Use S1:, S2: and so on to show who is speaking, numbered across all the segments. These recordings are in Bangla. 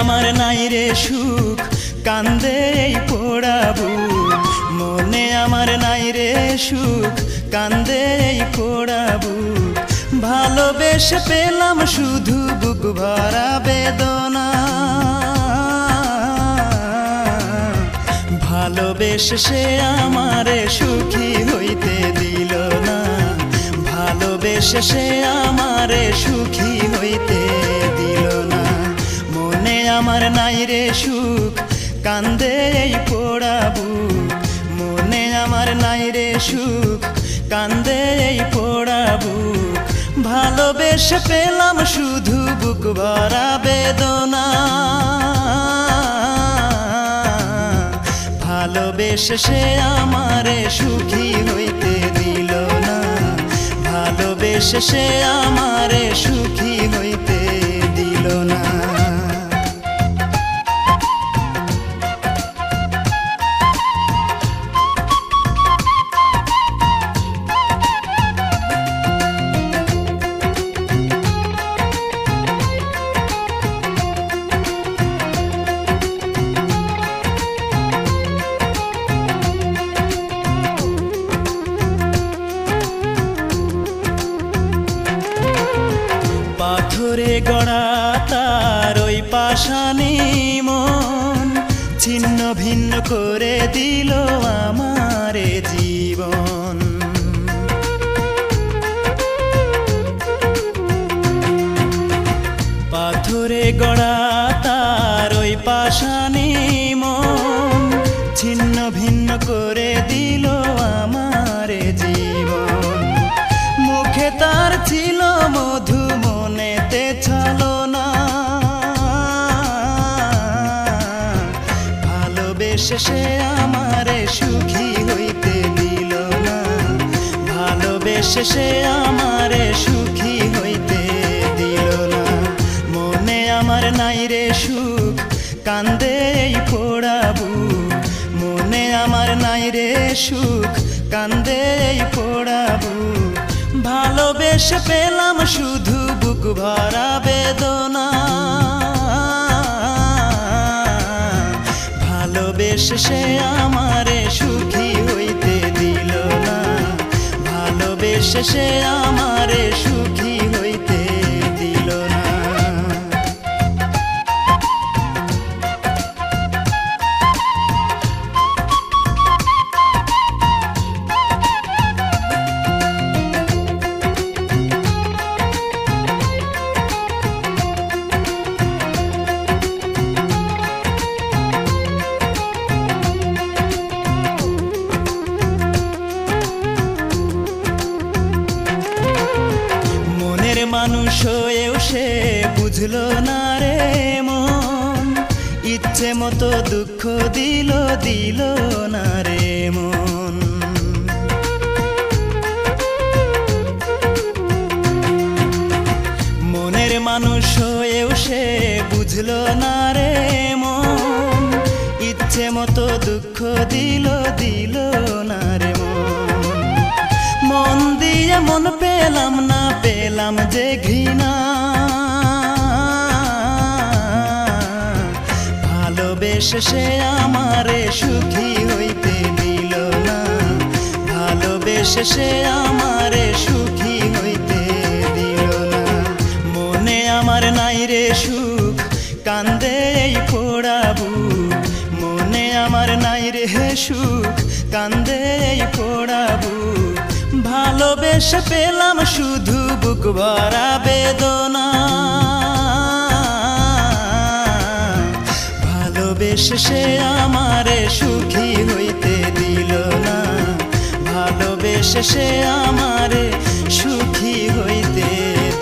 S1: আমার নাই রে সুখ, কান্দে এই পোড়াবু মনে আমার নাই রে সুখ, কান্দে এই পোড়াবু ভালোবেসে পেলাম শুধু বুক ভরা বেদনা। ভালোবেসে সে আমারে সুখী হইতে দিল না। ভালোবেসে সে আমারে সুখী হইতে আমার নাই রে সুখ, কান্দে এই পোড়াবু মনে আমার নাই রে সুখ, কান্দে এই পোড়াবু ভালোবেসে পেলাম শুধু বুক ভরা বেদনা। ভালোবেসে সে আমারে সুখী হইতে দিল না। ভালোবেসে সে আমারে সুখী হইতে পাশানি মন, ছিন্ন ভিন্ন করে দিল আমারে জীবন। পাথরে গড়া তার ওই পাশানি মন, ছিন্ন ভিন্ন করে দিল আমারে জীবন। মুখে তার ছিল মধু, মনেতে ছলো সে আমারে সুখী হইতে দিল না। ভালোবেসে সে আমারে সুখী হইতে দিল না। মনে আমার নাই রে সুখ, কান্দে পোড়াবু মনে আমার নাই রে সুখ, কান্দে পোড়াবু ভালোবেসে পেলাম শুধু বুক ভরা বেদনা। সে আমারে সুখী হইতে দিল না। ভালোবেসে সে আমারে সুখী মানুষ হয়েও সে বুঝলো না রে মন। ইচ্ছে মতো দুঃখ দিল দিল না রে মন। মনের মানুষ হয়েও সে বুঝলো না রে মন। ইচ্ছে মতো দুঃখ দিল দিল না রে মন। মন দিয়ে মন পেলাম না, পেলাম যে ঘৃণা। ভালোবেসে সে আমারে সুখী হইতে দিল না। ভালোবেসে সে আমারে সুখী হইতে দিল না। মনে আমার নাই রে সুখ, কান্দে এই পোড়াবু মনে আমার নাই রে সুখ, কান্দে এই পোড়াবু ভালোবেসে পেলাম শুধু বুক ভরা বেদনা। ভালোবেসে সে আমারে সুখী হইতে দিল না। ভালোবেসে সে আমারে সুখী হইতে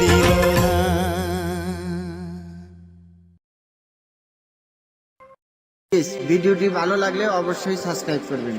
S1: দিল না।
S2: ভিডিওটি ভালো লাগলে অবশ্যই সাবস্ক্রাইব করবেন।